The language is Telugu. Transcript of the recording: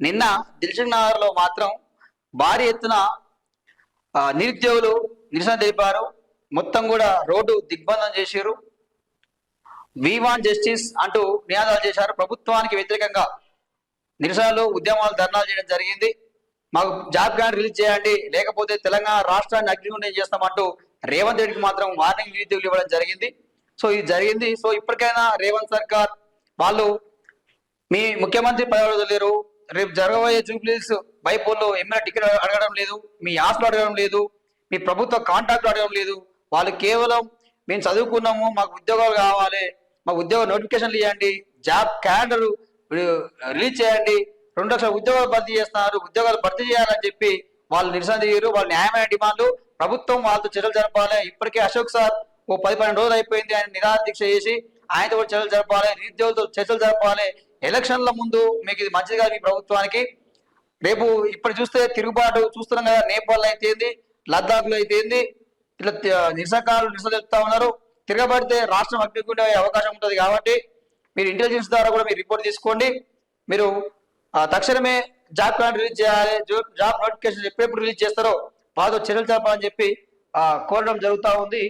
నిన్న దిల్సుఖ్ నగర్లో మాత్రం భారీ ఎత్తున నిరుద్యోగులు నిరసన తెలిపారు. మొత్తం కూడా రోడ్డు దిగ్బంధం చేశారు. వివాన్ జస్టిస్ అంటూ నినాదాలు చేశారు. ప్రభుత్వానికి వ్యతిరేకంగా నిరసనలు ఉద్యమాలు ధర్నాలు చేయడం జరిగింది. మాకు జాబ్ కార్డ్ రిలీజ్ చేయండి లేకపోతే తెలంగాణ రాష్ట్రాన్ని అగ్నిగుండం చేస్తామంటూ రేవంత్ రెడ్డికి మాత్రం వార్నింగ్ నిరుద్యోగులు ఇవ్వడం జరిగింది. సో ఇది జరిగింది. సో ఇప్పటికైనా రేవంత్ సర్కార్ వాళ్ళు మీ ముఖ్యమంత్రి పదవి లేరు రేపు జరగబోయే జూబ్లీస్ బైపోల్లో ఎమ్మెల్యే టికెట్ అడగడం లేదు మీ ఆస్తులు అడగడం లేదు మీ ప్రభుత్వ కాంట్రాక్ట్ అడగడం లేదు. వాళ్ళు కేవలం మేము చదువుకున్నాము మాకు ఉద్యోగాలు కావాలి మాకు ఉద్యోగ నోటిఫికేషన్లు ఇవ్వండి జాబ్ క్యాలెండర్ రిలీజ్ చేయండి రెండు లక్షల ఉద్యోగాలు భర్తీ చేస్తున్నారు ఉద్యోగాలు భర్తీ చేయాలని చెప్పి వాళ్ళు నిరసన దిగారు వాళ్ళ న్యాయమైన డిమాండ్లు. ప్రభుత్వం వాళ్ళతో చర్యలు జరపాలి. ఇప్పటికే అశోక్ సార్ ఓ పది పన్నెండు రోజులు అయిపోయింది ఆయన నిరాదీక్ష చేసి ఆయనతో కూడా చర్చలు జరపాలి నిరుద్యోగులతో చర్చలు జరపాలి. ఎలక్షన్ల ముందు మీకు ఇది మంచిది కాదు మీ ప్రభుత్వానికి. రేపు ఇప్పుడు చూస్తే తిరుగుబాటు చూస్తున్నాం కదా నేపాల్ అయితే ఏంది లద్దాఖ్ అయితే ఏంది ఇట్లా నిరసకాలు నిరసన చెప్తా ఉన్నారు. తిరగబడితే రాష్ట్రం అగ్నికుండే అవకాశం ఉంటుంది కాబట్టి మీరు ఇంటెలిజెన్స్ ద్వారా కూడా మీరు రిపోర్ట్ తీసుకోండి. మీరు తక్షణమే జాబ్ కార్డ్ రిలీజ్ చేయాలి. జాబ్ నోటిఫికేషన్ ఎప్పుడెప్పుడు రిలీజ్ చేస్తారో వాళ్ళతో చర్యలు చెప్పాలని చెప్పి కోరడం జరుగుతూ ఉంది.